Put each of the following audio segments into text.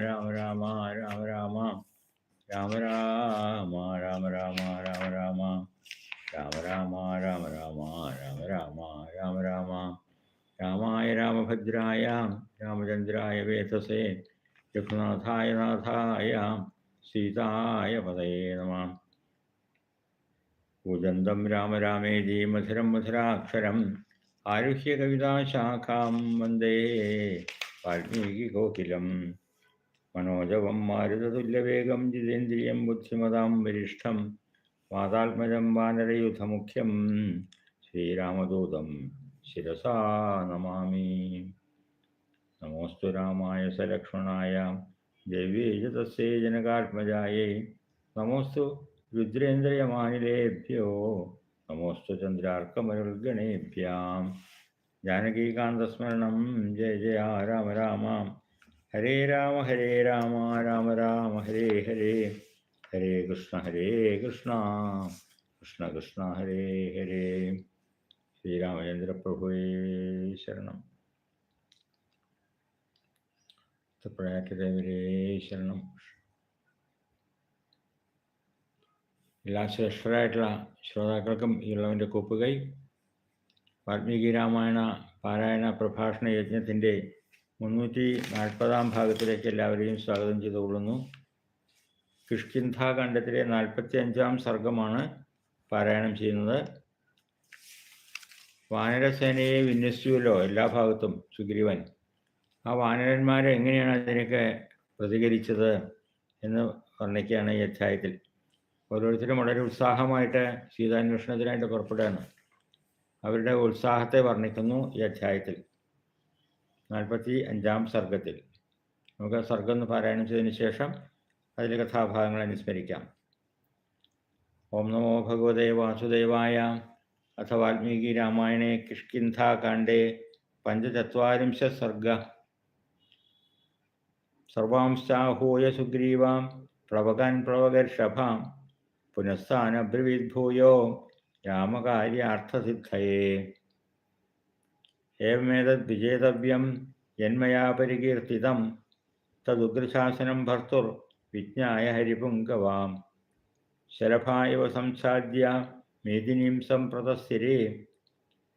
രാമ രാമ രാമ രാമ രാമ രാമ രാമ രാമ രാമ രാമ രാമ രാമ രാമ രാമ രാമ രാമ രാമ രാമ രാമായ രാമഭദ്രായ രാമചന്ദ്രായ വേധസേ രഘുനാഥായ നാഥായ സീതായ പതയേ നമ കൂജന്തം രാമ രാമേതി മധുരം മധുരാക്ഷരം ആരുഹ്യ കവിതാശാഖാം വന്ദേ വാൽമീകികോകിലം മനോജവം മാരുതതുല്യവേഗം ജിതേന്ദ്രിയം ബുദ്ധിമതാം വരിഷ്ഠം വാതാത്മജം വാനരയുധമുഖ്യം ശ്രീരാമദൂതം ശിരസാ നമാമി. നമോസ്തു രാമായ സലക്ഷണായ ദിവ്യേജതസ്യേ തസ്യേ ജനകാത്മജായേ. നമോസ്തു രുദ്രേന്ദ്രയമാനിലേഭ്യോ. നമോസ്തു ചന്ദ്രാർക്കമരുൾഗണേഭ്യാം. ജാനകീകാന്തസ്മരണം. ജയ ജയ രാമ രാമ. ഹരേ രാമ ഹരേ രാമ രാമ രാമ ഹരേ ഹരേ. ഹരേ കൃഷ്ണ ഹരേ കൃഷ്ണ. കൃഷ്ണ കൃഷ്ണ ഹരേ ഹരേ. ശ്രീരാമചന്ദ്രപ്രഭുവേ ശരണം. തപ്പഴാറ്റദേവരേ ശരണം. എല്ലാ ശ്രേഷ്ഠരായിട്ടുള്ള ശ്രോതാക്കൾക്കും ഈ ഉള്ളവന്റെ കൂപ്പുകൈ. വാൽമീകി രാമായണ പാരായണ പ്രഭാഷണ യജ്ഞത്തിന്റെ മുന്നൂറ്റി നാൽപ്പതാം ഭാഗത്തിലേക്ക് എല്ലാവരെയും സ്വാഗതം ചെയ്തുകൊള്ളുന്നു. കിഷ്കിന്ധാഖണ്ഡത്തിലെ നാൽപ്പത്തി അഞ്ചാം സർഗമാണ് പാരായണം ചെയ്യുന്നത്. വാനരസേനയെ വിന്യസിച്ചുവല്ലോ എല്ലാ ഭാഗത്തും സുഗ്രീവൻ. ആ വാനരന്മാരെ എങ്ങനെയാണ് അതിനൊക്കെ പ്രതികരിച്ചത് എന്ന് വർണിക്കുകയാണ് ഈ അധ്യായത്തിൽ. ഓരോരുത്തരും വളരെ ഉത്സാഹമായിട്ട് സീതാന്വേഷണത്തിനായിട്ട് പുറപ്പെടുകയാണ്. അവരുടെ ഉത്സാഹത്തെ വർണിക്കുന്നു ഈ അധ്യായത്തിൽ. നാൽപ്പത്തി അഞ്ചാം സർഗത്തിൽ. നമുക്ക് സർഗം എന്ന് പാരായണം ചെയ്തതിന് ശേഷം അതിലെ കഥാഭാഗങ്ങൾ അനുസ്മരിക്കാം. ഓം നമോ ഭഗവതേ വാസുദേവായ അഥ വാൽമീകി രാമായണേ കിഷ്കിന്ധാകാണ്ഡേ പഞ്ചചത്വാരിംശ സർഗ. സർവാംശാഹൂയ സുഗ്രീവാം പ്ലവകാൻ പ്ലവകർഷഭാം പുനഃസ്ഥാനബ്രവീദ്ഭൂയോ രാമകാര്യാർത്ഥസിദ്ധയേ. ഏവമേതദ് വിജേതവ്യം യന്മയാ പരികീർത്തിതം തദുഗ്രശാസനം ഭർത്തുർ വിജ്ഞായ ഹരിപുങ്കവാം. ശരഭായവ സംസാദ്യ മേദിനീം സംപ്രതസ്ഥിരേ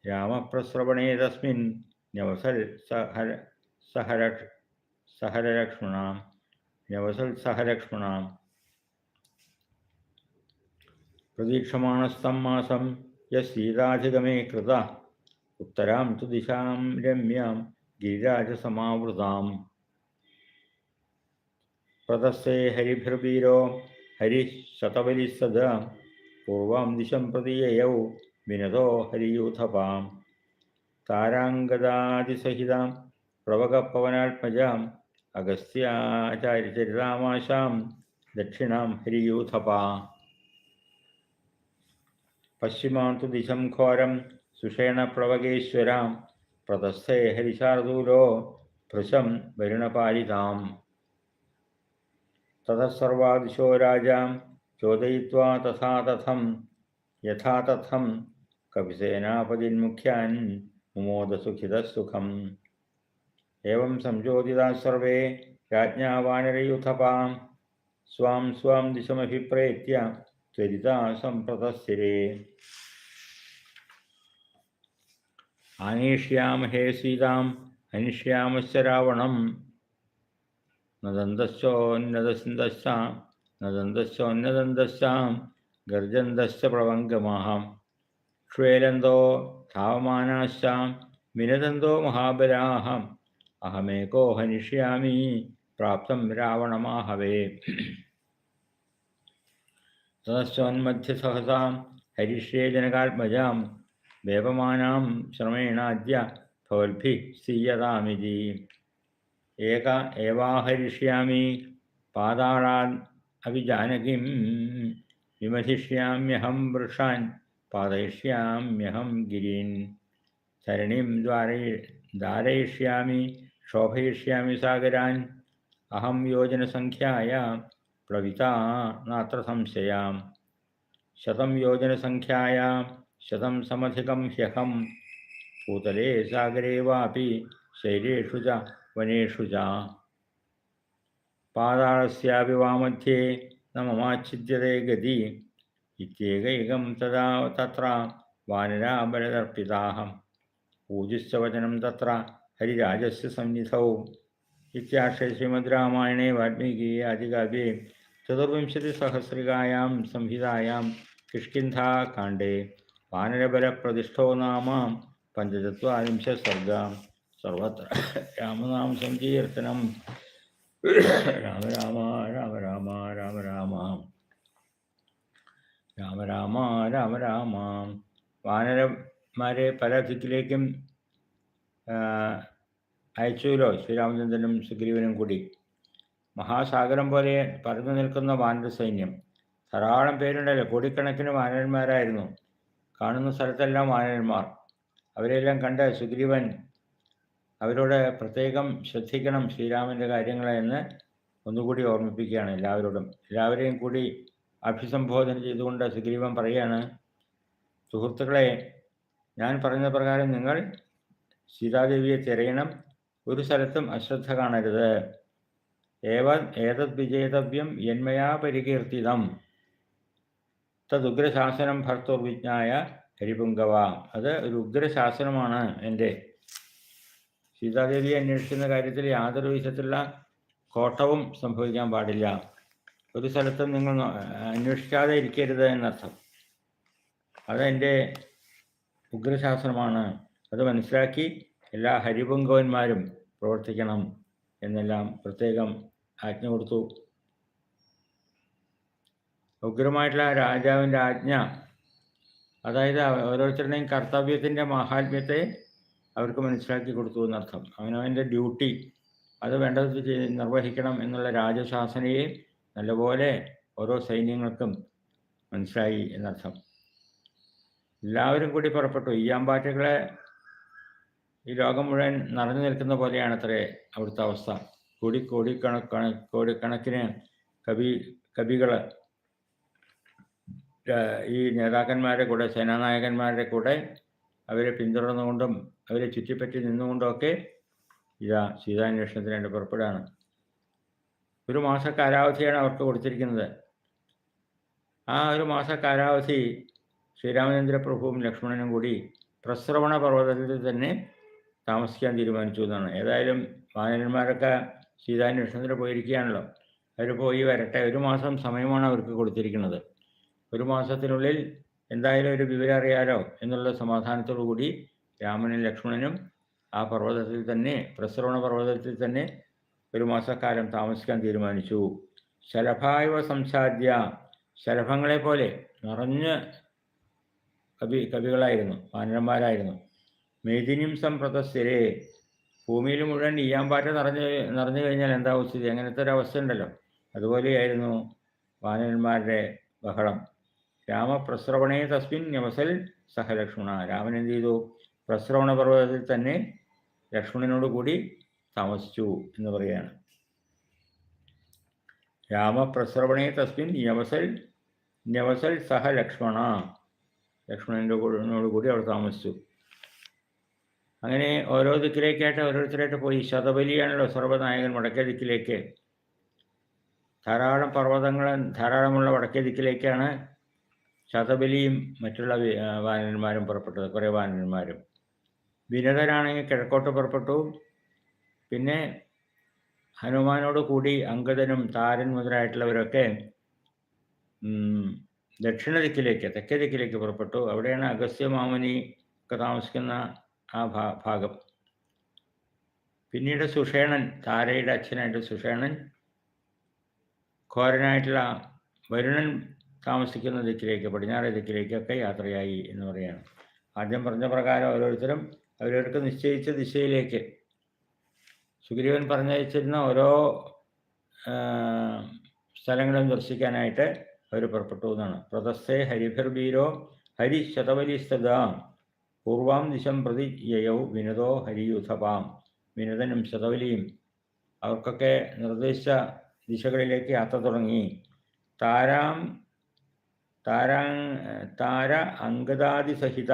രാമപ്രസ്രവണേ തസ്മിൻ ന്യവസൽ സഹര സഹര സഹരലക്ഷ്മണാം. ന്യവസൽ സഹലക്ഷ്മണാം പ്രതീക്ഷമാണസ്തം മാസം യസീതാധിഗമേ കൃത. ഉത്തരാം തു ദിശാം രമ്യാം ഗിരിരാജസമാവൃതാം പ്രതസ്സേ ഹരിഭിർവീരോ ഹരിശതബലിസദ പൂർവാം ദിശം പ്രതിയയൗ വിനതോ ഹരിയൂഥപാം താരാംഗദാതിസഹിതാം പ്രവകപ്പവനാത്മജാം അഗസ്ത്യാചാര്യചരിതാമാശാം ദക്ഷിണാം ഹരിയൂഥപാ പശ്ചിമാന്തു ദിശം ഘോരം सुषेण प्रवगेश्वरा प्रतस्थे हरिशारदूलो भृशं वरुणपालितां ततः सर्वादिशो राजां चोदयित्वा तथा तथम यथा तथं कविसेनापतिन्मुख्यान् सुखम एवं संचोदिता सर्वे राजा वानरयूथपां स्वाम दिशम दिशमभिप्रेत्य त्वरिता संप्रतस्थिरे ആനേഷ്യാമഹേ സീതാം ഹനിഷ്യാമശ്ച രാവണം നദന്തശ്ചോന്നതസിന്ദശ്ച നദന്തസ്സോന്നതന്തസ്സാം ഗർജന്തശ്ച പ്രവംഗമാഹാം ക്ഷ്വേലന്തോ ധാവമാനാശ്ചാം വിനദന്തോ മഹാബലാഹം അഹമേകോ ഹനിഷ്യാമി പ്രാപ്തം രാവണമാഹവേ തതശ്ചോന്മധ്യസഹസാം ഹരിഷ്യേ ജനകാത്മജാം वेपमानां श्रमेणाद्य धोल्भिः सीयतामिति। एक एवाहरिष्यामि पादाळाद् अपि जानकीं विमथिष्याम्यहं वृषान् पादयिष्याम्यहं गिरीन्। सरणिं द्वारै धारयिष्यामि शोभयिष्यामि सागरान्। अहं योजनसङ्ख्याया प्लविता नात्र संशयां शतं योजनसङ्ख्यायां शतं समधिकं ह्यहं। भूतले सागरे वापि शैलेषु च वनेषु च। पातालस्यापि वामध्ये न ममाच्छिद्यते गति। इत्येकैकं तदा तत्र वानराबलदर्पिताः पूजिश्च वचनं तत्र हरिराजस्य सन्निधौ। इत्याशे श्रीमद्रामायणे वाल्मीकिये आदिकाव्ये चतुर्विंशतिसहस्रिकायां संहितायां किष्किन्धाकाण्डे। വാനരബലപ്രതിഷ്ഠോ നാമ പഞ്ചചത്വാരിംശ സർഗ സർവത്ര രാമനാമ സങ്കീർത്തനം രാമ രാമ രാമ രാമ രാമ രാമ രാമ രാമ രാമ രാമ വാനരന്മാരെ പല ദിക്കിലേക്കും അയച്ചുല്ലോ ശ്രീരാമചന്ദ്രനും സുഗ്രീവനും കൂടി. മഹാസാഗരം പോലെ പരന്നു നിൽക്കുന്ന വാനര സൈന്യം ധാരാളം പേരുണ്ടല്ലോ കോടിക്കണക്കിന് വാനരന്മാരായിരുന്നു. കാണുന്ന സ്ഥലത്തെല്ലാം വാനരന്മാർ. അവരെല്ലാം കണ്ട് സുഗ്രീവൻ അവരോട് പ്രത്യേകം ശ്രദ്ധിക്കണം ശ്രീരാമന്റെ കാര്യങ്ങളെ എന്ന് ഒന്നുകൂടി ഓർമ്മിപ്പിക്കുകയാണ് എല്ലാവരോടും. എല്ലാവരെയും കൂടി അഭിസംബോധന ചെയ്തുകൊണ്ട് സുഗ്രീവൻ പറയുകയാണ് സുഹൃത്തുക്കളെ ഞാൻ പറഞ്ഞ പ്രകാരം നിങ്ങൾ സീതാദേവിയെ തിരയണം. ഒരു സ്ഥലത്തും അശ്രദ്ധ കാണരുത്. ഏവ ഏതത് വിജേതവ്യം യന്മയാ പരികീർത്തിതം. തദുഗ്രശാസനം ഭർത്തുർവിജ്ഞായ ഹരിപുങ്കവ. അത് ഒരു ഉഗ്രശാസനമാണ് എന്റെ. സീതാദേവിയെ അന്വേഷിക്കുന്ന കാര്യത്തിൽ യാതൊരു വിധത്തിലുള്ള കോട്ടവും സംഭവിക്കാൻ പാടില്ല. ഒരു സ്ഥലത്തും നിങ്ങൾ അന്വേഷിക്കാതെ ഇരിക്കരുത് എന്നർത്ഥം. അതെന്റെ ഉഗ്രശാസനമാണ്. അത് മനസ്സിലാക്കി എല്ലാ ഹരിപുങ്കവന്മാരും പ്രവർത്തിക്കണം എന്നെല്ലാം പ്രത്യേകം ആജ്ഞ കൊടുത്തു. ഉഗ്രമായിട്ടുള്ള രാജാവിന്റെ ആജ്ഞ അതായത് ഓരോരുത്തരുടെയും കർത്തവ്യത്തിന്റെ മഹാത്മ്യത്തെ അവർക്ക് മനസ്സിലാക്കി കൊടുത്തു എന്നർത്ഥം. അവനവന്റെ ഡ്യൂട്ടി അത് വേണ്ടത് നിർവഹിക്കണം എന്നുള്ള രാജശാസനയെ നല്ലപോലെ ഓരോ സൈന്യങ്ങൾക്കും മനസ്സിലായി എന്നർത്ഥം. എല്ലാവരും കൂടി പുറപ്പെട്ടു. ഈയാമ്പാറ്റകളെ ഈ ലോകം മുഴുവൻ നിറഞ്ഞു നിൽക്കുന്ന പോലെയാണ് അത്രേ അവിടുത്തെ അവസ്ഥ. കോടി കോടിക്കണക്കണ കോടിക്കണക്കിന് കവി കവികൾ ഈ നേതാക്കന്മാരുടെ കൂടെ സേനാനായകന്മാരുടെ കൂടെ അവരെ പിന്തുടർന്നുകൊണ്ടും അവരെ ചുറ്റിപ്പറ്റി നിന്നുകൊണ്ടുമൊക്കെ ഇതാ സീതാന്വേഷണത്തിന് വേണ്ടി പുറപ്പെടുകയാണ്. ഒരു മാസ കാലാവധിയാണ് അവർക്ക് കൊടുത്തിരിക്കുന്നത്. ആ ഒരു മാസ കാലാവധി ശ്രീരാമചന്ദ്ര പ്രഭുവും ലക്ഷ്മണനും കൂടി പ്രസ്രവണ പർവതത്തിൽ തന്നെ താമസിക്കാൻ തീരുമാനിച്ചു എന്നാണ്. ഏതായാലും വാനരന്മാരൊക്കെ സീതാന്വേഷണത്തിന് പോയിരിക്കുകയാണല്ലോ. അവർ പോയി വരട്ടെ ഒരു മാസം സമയമാണ് അവർക്ക് കൊടുത്തിരിക്കുന്നത്. ഒരു മാസത്തിനുള്ളിൽ എന്തായാലും ഒരു വിവരം അറിയാലോ എന്നുള്ള സമാധാനത്തോടു കൂടി രാമനും ലക്ഷ്മണനും ആ പർവതത്തിൽ തന്നെ പ്രസ്രവണ പർവതത്തിൽ തന്നെ ഒരു മാസക്കാലം താമസിക്കാൻ തീരുമാനിച്ചു. ശലഭായവ സംസാദ്യ ശലഭങ്ങളെ പോലെ നിറഞ്ഞ് കവി കവികളായിരുന്നു വാനരന്മാരായിരുന്നു മേദിനിം സംപ്രതസ്ഥരെ ഭൂമിയിൽ മുഴുവൻ ഈയാമ്പാറ്റ നിറഞ്ഞു നിറഞ്ഞു കഴിഞ്ഞാൽ എന്താ സ്ഥിതി അങ്ങനത്തെ ഒരു അവസ്ഥ ഉണ്ടല്ലോ അതുപോലെയായിരുന്നു വാനരന്മാരുടെ ബഹളം. രാമപ്രസ്രവണേ തസ്മിൻ ന്യവസൽ സഹലക്ഷ്മണ രാമൻ എന്ത് ചെയ്തു? പ്രസ്രവണ പർവതത്തിൽ തന്നെ ലക്ഷ്മണനോട് കൂടി താമസിച്ചു എന്ന് പറയുകയാണ്. രാമപ്രസ്രവണേ തസ്മിൻ ന്യവസൽ ന്യവസൽ സഹ ലക്ഷ്മണ. ലക്ഷ്മണന്റെ കൂടി അവിടെ താമസിച്ചു. അങ്ങനെ ഓരോ ദിക്കിലേക്കായിട്ട് ഓരോരുത്തരായിട്ട് പോയി. ശതബലിയാണല്ലോ സർവനായകൻ വടക്കേ ദിക്കിലേക്ക്. ധാരാളം പർവതങ്ങൾ ധാരാളമുള്ള വടക്കേ ദിക്കിലേക്കാണ് ശതബലിയും മറ്റുള്ള വാനന്മാരും പുറപ്പെട്ടത് കുറേ വാനന്മാരും വിനതനാണെങ്കിൽ കിഴക്കോട്ട് പുറപ്പെട്ടു. പിന്നെ ഹനുമാനോട് കൂടി അങ്കദനും താരൻ മുതലായിട്ടുള്ളവരൊക്കെ ദക്ഷിണ ദിക്കിലേക്ക് തെക്കേ ദിക്കിലേക്ക് പുറപ്പെട്ടു. അവിടെയാണ് അഗസ്ത്യ മാമുനി ഒക്കെ താമസിക്കുന്ന ആ ഭാഗം. പിന്നീട് സുഷേണൻ താരയുടെ അച്ഛനായിട്ട് സുഷേണൻ. ഘോരനായിട്ടുള്ള വരുണൻ താമസിക്കുന്ന ദിക്കിലേക്ക് പടിഞ്ഞാറ് ദിക്കിലേക്കൊക്കെ യാത്രയായി എന്ന് പറയാണ്. ആദ്യം പറഞ്ഞ പ്രകാരം ഓരോരുത്തരും അവരവർക്ക് നിശ്ചയിച്ച ദിശയിലേക്ക്. സുഗ്രീവൻ പറഞ്ഞയച്ചിരുന്ന ഓരോ സ്ഥലങ്ങളും ദർശിക്കാനായിട്ട് അവർ പുറപ്പെട്ടു എന്നാണ്. പ്രതസ്ഥേ ഹരിഭിർബീരോ ഹരി ശതവലിസ്തത പൂർവാം ദിശം പ്രതി യയൗ വിനതോ ഹരിയുഥപാം വിനതനും ശതവലിയും അവർക്കൊക്കെ നിർദ്ദേശിച്ച ദിശകളിലേക്ക് യാത്ര തുടങ്ങി. താരാം താരാ താര അങ്കദാദിസഹിത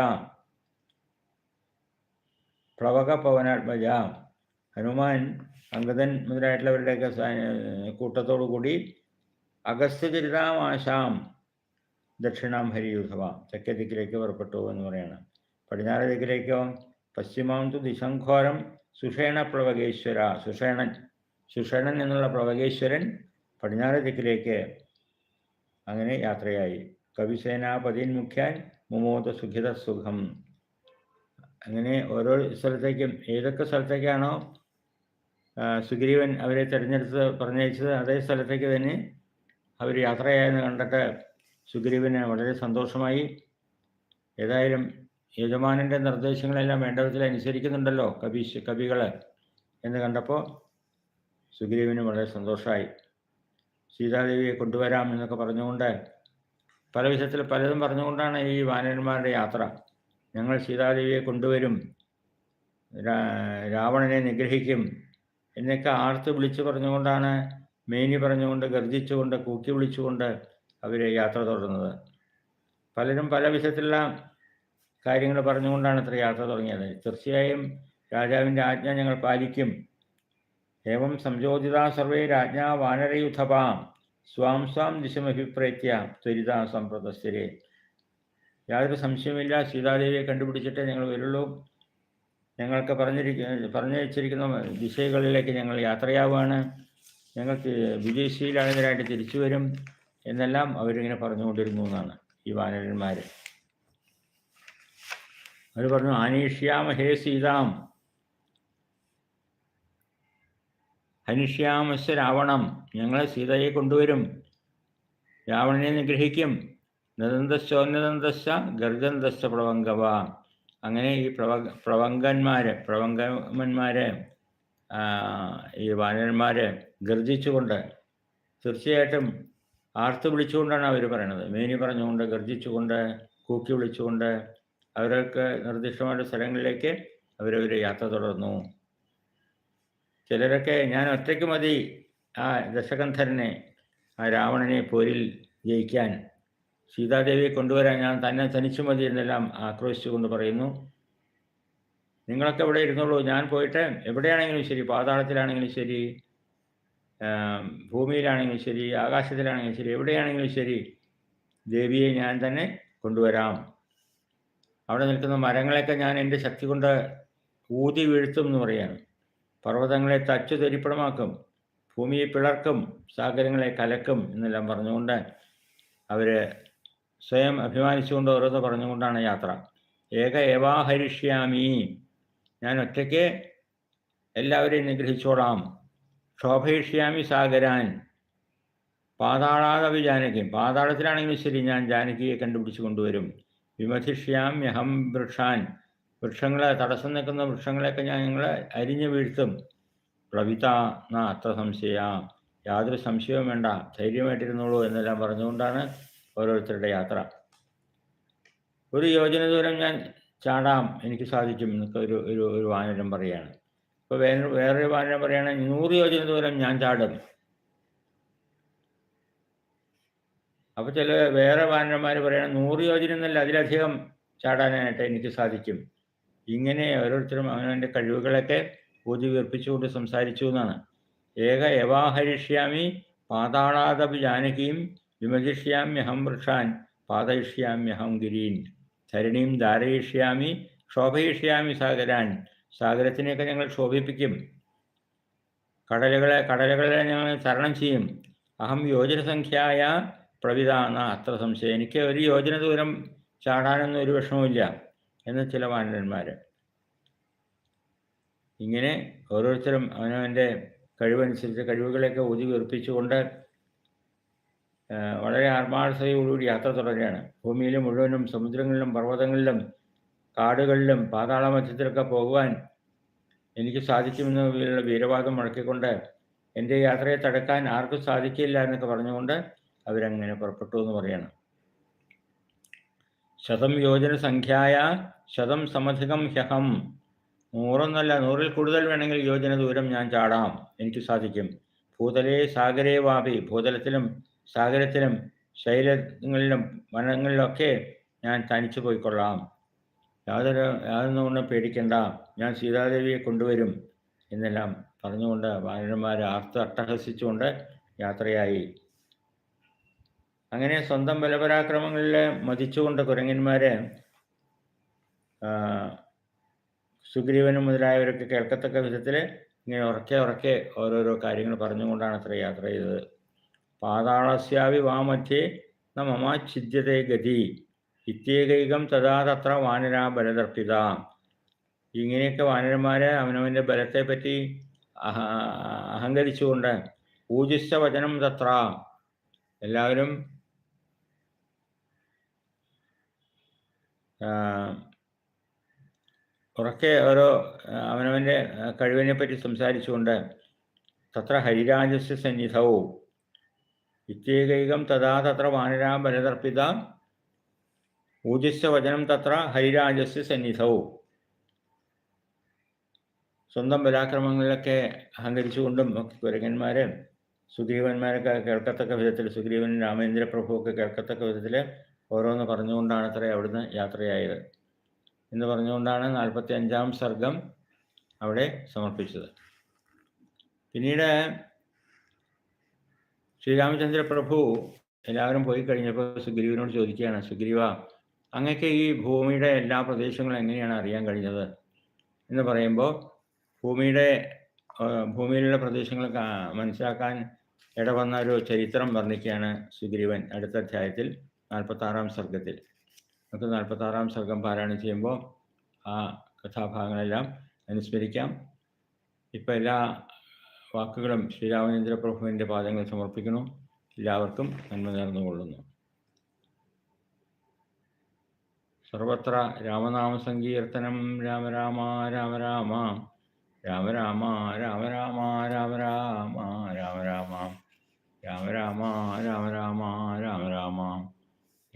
പ്ലവക പവനാത്മജ ഹനുമാൻ അങ്കദൻ മുതലായിട്ടുള്ളവരുടെയൊക്കെ കൂട്ടത്തോടു കൂടി അഗസ്ത്യചരിതാമാശാം ദക്ഷിണാം ഹരിയുധവ തെക്കേ ദിക്കിലേക്ക് പുറപ്പെട്ടു എന്ന് പറയാണ്. പടിഞ്ഞാറ് ദിക്കിലേക്കോ പശ്ചിമാം തു ദിശംഘോരം സുഷേണ പ്ലവകേശ്വര സുഷേണൻ സുഷേണൻ എന്നുള്ള പ്ലവകേശ്വരൻ പടിഞ്ഞാറ് ദിക്കിലേക്ക് അങ്ങനെ യാത്രയായി. കവിസേനാപതിൻ മുഖ്യാൻ മുമോദ സുഖിത സുഖം. അങ്ങനെ ഓരോ സ്ഥലത്തേക്കും ഏതൊക്കെ സ്ഥലത്തേക്കാണോ സുഗ്രീവൻ അവരെ തിരഞ്ഞെടുത്ത് പറഞ്ഞയച്ചത് അതേ സ്ഥലത്തേക്ക് തന്നെ അവർ യാത്രയായെന്ന് കണ്ടിട്ട് സുഗ്രീവന് വളരെ സന്തോഷമായി. ഏതായാലും യജമാനന്റെ നിർദ്ദേശങ്ങളെല്ലാം വേണ്ട വിധത്തിൽ അനുസരിക്കുന്നുണ്ടല്ലോ കവി കവികൾ എന്ന് കണ്ടപ്പോൾ സുഗ്രീവന് വളരെ സന്തോഷമായി സീതാദേവിയെ കൊണ്ടുവരാം എന്നൊക്കെ പറഞ്ഞുകൊണ്ട് പല വിധത്തിൽ പലതും പറഞ്ഞുകൊണ്ടാണ് ഈ വാനരന്മാരുടെ യാത്ര. ഞങ്ങൾ സീതാദേവിയെ കൊണ്ടുവരും. രാവണനെ നിഗ്രഹിക്കും. എന്നൊക്കെ ആർത്ത് വിളിച്ചു പറഞ്ഞുകൊണ്ടാണ് മേനി പറഞ്ഞുകൊണ്ട് ഗർജിച്ചുകൊണ്ട് കൂക്കി വിളിച്ചുകൊണ്ട് അവർ യാത്ര തുടർന്നത്. പലരും പല വിധത്തിലുള്ള കാര്യങ്ങൾ പറഞ്ഞുകൊണ്ടാണ് ഇത്ര യാത്ര തുടങ്ങിയത്. തീർച്ചയായും രാജാവിന്റെ ആജ്ഞ ഞങ്ങൾ പാലിക്കും. ഏവം സംയോജിത സർവേ രാജ്ഞ വാനരയുധപാം. സ്വാം സ്വാം ദിശമഭിപ്രേത്യ ത്വരിത സമ്പ്രദസ്ഥരെ യാതൊരു സംശയമില്ല സീതാദേവിയെ കണ്ടുപിടിച്ചിട്ടേ ഞങ്ങൾ വരുള്ളൂ. ഞങ്ങൾക്ക് പറഞ്ഞിരിക്കുന്ന പറഞ്ഞു ദിശകളിലേക്ക് ഞങ്ങൾ യാത്രയാവുകയാണ്. ഞങ്ങൾക്ക് വിദേശിയിലായതിനായിട്ട് തിരിച്ചു വരും എന്നെല്ലാം അവരിങ്ങനെ പറഞ്ഞുകൊണ്ടിരുന്നു എന്നാണ് ഈ വാനരന്മാർ അവർ പറഞ്ഞു ആനീഷ്യാമ ഹേ സീതാം. ഹനിഷ്യാമസ് രാവണം സീതയെ കൊണ്ടുവരും. രാവണനെ നിഗ്രഹിക്കും. നദന്തശ്ചോന്നതന്തശ്ച ഗർജന്തശ്ച പ്രവങ്കവ. അങ്ങനെ ഈ പ്രവ പ്രവങ്കന്മാർ പ്രവങ്കന്മാർ ഈ വാനരന്മാർ ഗർജിച്ചുകൊണ്ട് തീർച്ചയായിട്ടും ആർത്ത് വിളിച്ചുകൊണ്ടാണ് അവർ പറയുന്നത് മേനി പറഞ്ഞുകൊണ്ട് ഗർജിച്ചുകൊണ്ട് കൂക്കി വിളിച്ചുകൊണ്ട് അവരൊക്കെ നിർദ്ദിഷ്ടമായ സ്ഥലങ്ങളിലേക്ക് അവരവർ യാത്ര തുടർന്നു. ചിലരൊക്കെ ഞാൻ ഒറ്റയ്ക്ക് മതി. ആ ദശകന്ധരനെ ആ രാവണനെ പോരിൽ ജയിക്കാൻ. സീതാദേവിയെ കൊണ്ടുവരാൻ ഞാൻ തന്നെ തനിച്ചു മതി എന്നെല്ലാം ആക്രോശിച്ചുകൊണ്ട് പറയുന്നു. നിങ്ങളൊക്കെ ഇവിടെ ഇരുന്നുള്ളൂ ഞാൻ പോയിട്ട് എവിടെയാണെങ്കിലും ശരി പാതാളത്തിലാണെങ്കിലും ശരി ഭൂമിയിലാണെങ്കിലും ശരി ആകാശത്തിലാണെങ്കിലും ശരി എവിടെയാണെങ്കിലും ശരി ദേവിയെ ഞാൻ തന്നെ കൊണ്ടുവരാം. അവിടെ നിൽക്കുന്ന മരങ്ങളെയൊക്കെ ഞാൻ എന്റെ ശക്തി കൊണ്ട് ഊതി വീഴ്ത്തും എന്ന് പറയാണ്. പർവതങ്ങളെ തച്ചു തരിപ്പണമാക്കും ഭൂമിയെ പിളർക്കും സാഗരങ്ങളെ കലക്കും എന്നെല്ലാം പറഞ്ഞുകൊണ്ട് അവർ സ്വയം അഭിമാനിച്ചുകൊണ്ട് ഓരോന്ന് പറഞ്ഞുകൊണ്ടാണ് യാത്ര. ഏക ഏവാഹരിഷ്യാമി ഞാൻ ഒറ്റയ്ക്ക് എല്ലാവരെയും നിഗ്രഹിച്ചോളാം. ക്ഷോഭയിഷ്യാമി സാഗരാൻ. പാതാളാതവി ജാനകി. പാതാളത്തിലാണെങ്കിലും ശരി ഞാൻ ജാനകിയെ കണ്ടുപിടിച്ച് കൊണ്ടുവരും. വിമധിഷ്യാമ്യഹം വൃക്ഷാൻ. വൃക്ഷങ്ങളെ തടസ്സം നിൽക്കുന്ന വൃക്ഷങ്ങളെയൊക്കെ ഞാൻ നിങ്ങളെ അരിഞ്ഞു വീഴ്ത്തും. പ്ലവിത ന അത്ര സംശയ. യാതൊരു സംശയവും വേണ്ട. ധൈര്യമായിട്ടിരുന്നുള്ളൂ എന്നെല്ലാം പറഞ്ഞുകൊണ്ടാണ് ഓരോരുത്തരുടെ യാത്ര. ഒരു യോജന ദൂരം ഞാൻ ചാടാം. എനിക്ക് സാധിക്കും എന്നൊക്കെ ഒരു ഒരു ഒരു വാനരം പറയുകയാണ്. ഇപ്പോൾ വേറെ വേറൊരു വാനരം പറയുകയാണെങ്കിൽ നൂറ് യോജന ദൂരം ഞാൻ ചാടും. അപ്പോൾ ചില വേറെ വാനരന്മാർ പറയണം നൂറ് യോജന എന്നല്ല അതിലധികം ചാടാനായിട്ട് എനിക്ക് സാധിക്കും. ഇങ്ങനെ ഓരോരുത്തരും അവനവന്റെ കഴിവുകളൊക്കെ ഊതി വീർപ്പിച്ചുകൊണ്ട് സംസാരിച്ചു എന്നാണ്. ഏക യവാഹരിഷ്യാമി പാതാളാദപി ജാനകിയും വിമതിഷ്യാമ്യഹം വൃക്ഷാൻ പാതയിഷ്യാമ്യഹം ഗിരീൻ ധരണിയും ധാരയിഷ്യാമി ക്ഷോഭയിഷ്യാമി സാഗരാൻ സാഗരത്തിനെയൊക്കെ ഞങ്ങൾ ക്ഷോഭിപ്പിക്കും. കടലുകളെ കടലുകളെ ഞങ്ങൾ തരണം ചെയ്യും. അഹം യോജനസംഖ്യയായ പ്രവിധാന അത്ര സംശയം. എനിക്ക് ഒരു യോജന ദൂരം ചാടാനൊന്നും ഒരു വിഷമമില്ല എന്ന് ചില വാനരന്മാർ ഇങ്ങനെ ഓരോരുത്തരും അവനവന്റെ കഴിവനുസരിച്ച് കഴിവുകളെയൊക്കെ ഊതി വീർപ്പിച്ചുകൊണ്ട് വളരെ ആത്മാർത്ഥതയോടുകൂടി യാത്ര തുടരുകയാണ്. ഭൂമിയിലും മുഴുവനും സമുദ്രങ്ങളിലും പർവതങ്ങളിലും കാടുകളിലും പാതാള മധ്യത്തിലൊക്കെ പോകുവാൻ എനിക്ക് സാധിക്കുമെന്നുള്ള വീരവാദം മുഴക്കിക്കൊണ്ട് എന്റെ യാത്രയെ തടുക്കാൻ ആർക്കും സാധിക്കില്ല എന്നൊക്കെ പറഞ്ഞുകൊണ്ട് അവരങ്ങനെ പുറപ്പെട്ടു എന്ന് പറയണം. ശതം യോജന സംഖ്യായ ശതം സമധികം ഹ്യഹം. നൂറൊന്നല്ല നൂറിൽ കൂടുതൽ വേണമെങ്കിൽ യോജന ദൂരം ഞാൻ ചാടാം. എനിക്ക് സാധിക്കും. ഭൂതലേ സാഗരേ വാപി. ഭൂതലത്തിലും സാഗരത്തിലും ശൈലങ്ങളിലും വനങ്ങളിലൊക്കെ ഞാൻ തനിച്ചു പോയിക്കൊള്ളാം. യാതൊരു യാതൊന്നും കൊണ്ടും പേടിക്കണ്ട. ഞാൻ സീതാദേവിയെ കൊണ്ടുവരും എന്നെല്ലാം പറഞ്ഞുകൊണ്ട് ബാലന്മാരെ ആർത്ത് അട്ടഹസിച്ചുകൊണ്ട് യാത്രയായി. അങ്ങനെ സ്വന്തം ബലപരാക്രമങ്ങളിൽ മതിച്ചുകൊണ്ട് കുരങ്ങന്മാരെ സുഗ്രീവനും മുതലായവരൊക്കെ കേൾക്കത്തക്ക വിധത്തിൽ ഇങ്ങനെ ഉറക്കെ ഉറക്കെ ഓരോരോ കാര്യങ്ങൾ പറഞ്ഞുകൊണ്ടാണ് അത്ര യാത്ര ചെയ്തത്. പാതാളസ്യാവി വാമധ്യേ ന മമാച്ഛിദ്യത്തെ ഗതി. ഇത്യേകൈകം തഥാ തത്ര വാനരാ ബലദർപ്പിത ഇങ്ങനെയൊക്കെ വാനരന്മാരെ അവനവന്റെ ബലത്തെപ്പറ്റി അഹ അഹങ്കരിച്ചുകൊണ്ട് പൂജിച്ച വചനം തത്ര. എല്ലാവരും ഉറക്കെ ഓരോ അവനവന്റെ കഴിവിനെ പറ്റി സംസാരിച്ചുകൊണ്ട് തത്ര ഹരിരാജസ്യ സന്നിധവും ഇത്യേകൈകം തഥാ തത്ര വാനരാ ബലതർപ്പിത. ഊജസ്യ വചനം തത്ര ഹരിരാജസ്യ സന്നിധവും സ്വന്തം ബലാക്രമങ്ങളിലൊക്കെ അഹങ്കരിച്ചുകൊണ്ടും കുരങ്ങന്മാരെ സുഗ്രീവന്മാരൊക്കെ കേൾക്കത്തക്ക വിധത്തിൽ സുഗ്രീവൻ രാമേന്ദ്ര പ്രഭുവൊക്കെ കേൾക്കത്തക്ക വിധത്തിൽ ഓരോന്ന് പറഞ്ഞുകൊണ്ടാണ് അത്ര അവിടുന്ന് യാത്രയായത്. എന്ന് പറഞ്ഞുകൊണ്ടാണ് നാൽപ്പത്തി അഞ്ചാം സർഗം അവിടെ സമർപ്പിച്ചത്. പിന്നീട് ശ്രീരാമചന്ദ്ര പ്രഭു എല്ലാവരും പോയി കഴിഞ്ഞപ്പോൾ സുഗ്രീവനോട് ചോദിക്കുകയാണ് സുഗ്രീവ അങ്ങക്ക് ഈ ഭൂമിയുടെ എല്ലാ പ്രദേശങ്ങളും എങ്ങനെയാണ് അറിയാൻ കഴിഞ്ഞത്? എന്ന് പറയുമ്പോൾ ഭൂമിയുടെ ഭൂമിയിലുള്ള പ്രദേശങ്ങൾ മനസ്സിലാക്കാൻ ഇടവന്ന ഒരു ചരിത്രം വർണിക്കുകയാണ് സുഗ്രീവൻ അടുത്ത അധ്യായത്തിൽ. നാൽപ്പത്തി ആറാം സർഗത്തിൽ നമുക്ക് നാൽപ്പത്തി ആറാം സർഗം പാരായണം ചെയ്യുമ്പോൾ ആ കഥാഭാഗങ്ങളെല്ലാം അനുസ്മരിക്കാം. ഇപ്പം എല്ലാ വാക്കുകളും ശ്രീരാമചന്ദ്ര പ്രഭുവിന്റെ പാദങ്ങൾ സമർപ്പിക്കുന്നു. എല്ലാവർക്കും നന്മ നേർന്നുകൊള്ളുന്നു. സർവത്ര രാമനാമ സങ്കീർത്തനം. രാമ രാമ രാമ. രാമ രാമ രാമ രാമ രാമ രാമ രാമ രാമ. രാമ രാമ രാമ രാമ.